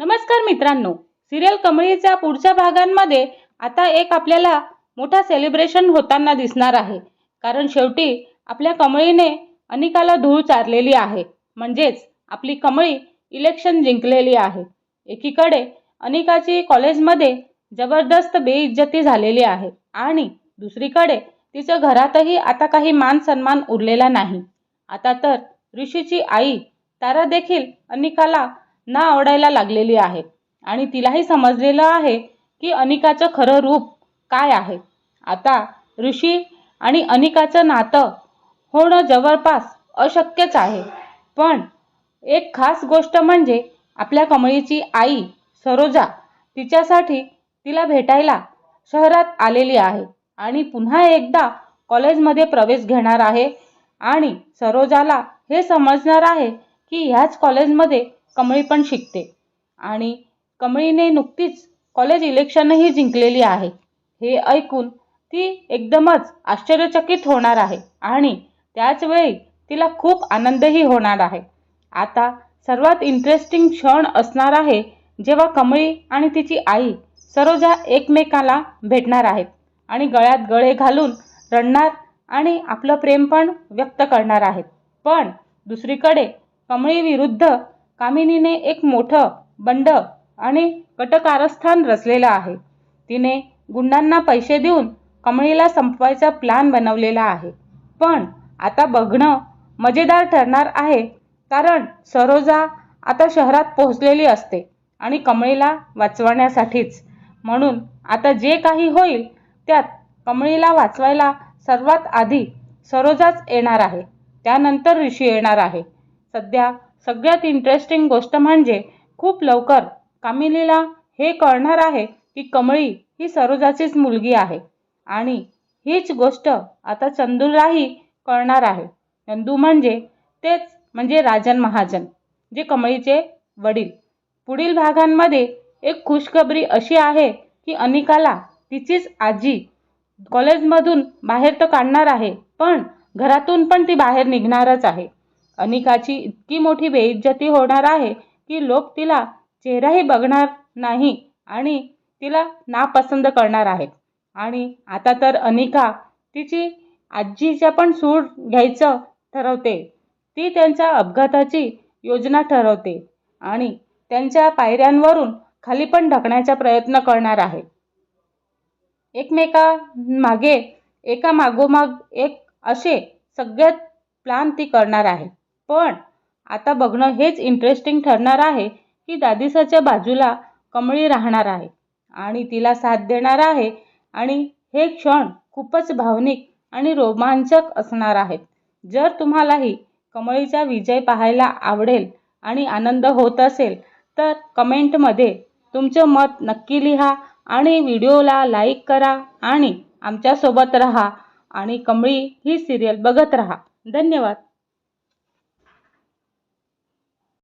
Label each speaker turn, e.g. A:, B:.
A: नमस्कार मित्रांनो. सिरियल कमळीच्या पुढच्या भागांमध्ये आता एक आपल्याला मोठा सेलिब्रेशन होताना दिसणार आहे. कारण शेवटी आपल्या कमळीने अनिकाला धूळ चारलेली आहे. म्हणजेच आपली कमळी इलेक्शन जिंकलेली आहे. एकीकडे अनिकाची कॉलेजमध्ये जबरदस्त बेइज्जती झालेली आहे आणि दुसरीकडे तिच्या घरातही आता काही मान सन्मान उरलेला नाही. आता तर ऋषीची आई तारा देखील अनिकाला ना आवडायला लागलेली आहे आणि तिलाही समजलेलं आहे की अनिकाचं खरं रूप काय आहे. आता ऋषी आणि अनिकाचं नातं होणं जवळपास अशक्यच आहे. पण एक खास गोष्ट म्हणजे आपल्या कमळीची आई सरोजा तिच्यासाठी तिला भेटायला शहरात आलेली आहे. आणि पुन्हा एकदा कॉलेजमध्ये प्रवेश घेणार आहे. आणि सरोजाला हे समजणार आहे की ह्याच कॉलेजमध्ये कमळी पण शिकते. आणि कमळीने नुकतीच कॉलेज इलेक्शनही जिंकलेली आहे. हे ऐकून ती एकदमच आश्चर्यचकित होणार आहे आणि त्याचवेळी तिला खूप आनंदही होणार आहे. आता सर्वात इंटरेस्टिंग क्षण असणार आहे जेव्हा कमळी आणि तिची आई सरोजा एकमेकाला भेटणार आहेत आणि गळ्यात गळे घालून रडणार आणि आपलं प्रेम पण व्यक्त करणार आहेत. पण दुसरीकडे कमळी विरुद्ध कामिनीने एक मोठं बंड आणि कटकारस्थान रचलेलं आहे. तिने गुंडांना पैसे देऊन कमळीला संपवायचा प्लान बनवलेला आहे. पण आता बघणं मजेदार ठरणार आहे कारण सरोजा आता शहरात पोहोचलेली असते आणि कमळीला वाचवण्यासाठीच. म्हणून आता जे काही होईल त्यात कमळीला वाचवायला सर्वात आधी सरोजाच येणार आहे. त्यानंतर ऋषी येणार आहे. सध्या सगळ्यात इंटरेस्टिंग गोष्ट म्हणजे खूप लवकर कामिलीला हे कळणार आहे की कमळी ही सरोजाचीच मुलगी आहे. आणि हीच गोष्ट आता चंदूलाही कळणार आहे. चंदू म्हणजे तेच म्हणजे राजन महाजन जे कमळीचे वडील. पुढील भागांमध्ये एक खुशखबरी अशी आहे की अनिकाला तिचीच आजी कॉलेजमधून बाहेर तर काढणार आहे पण घरातून पण ती बाहेर निघणारच आहे. अनिकाची इतकी मोठी बेइज्जती होणार आहे की लोक तिला चेहराही बघणार नाही आणि तिला नापसंत करणार आहेत. आणि आता तर अनिका तिची आजीच्या पण सूड घ्यायचं ठरवते. ती त्यांच्या अपघाताची योजना ठरवते आणि त्यांच्या पायऱ्यांवरून खाली पण ढकण्याचा प्रयत्न करणार आहे. एकमेका मागे एका मागोमाग एक असे सगळ्यात प्लान ती करणार आहे. पण आता बघणं हेच इंटरेस्टिंग ठरणार आहे की दादिसाच्या बाजूला कमळी राहणार आहे आणि तिला साथ देणार आहे आणि हे क्षण खूपच भावनिक आणि रोमांचक असणार आहेत. जर तुम्हालाही कमळीचा विजय पाहायला आवडेल आणि आनंद होत असेल तर कमेंटमध्ये तुमचं मत नक्की लिहा आणि व्हिडिओला लाईक करा आणि आमच्यासोबत राहा आणि कमळी ही सिरियल बघत राहा. धन्यवाद.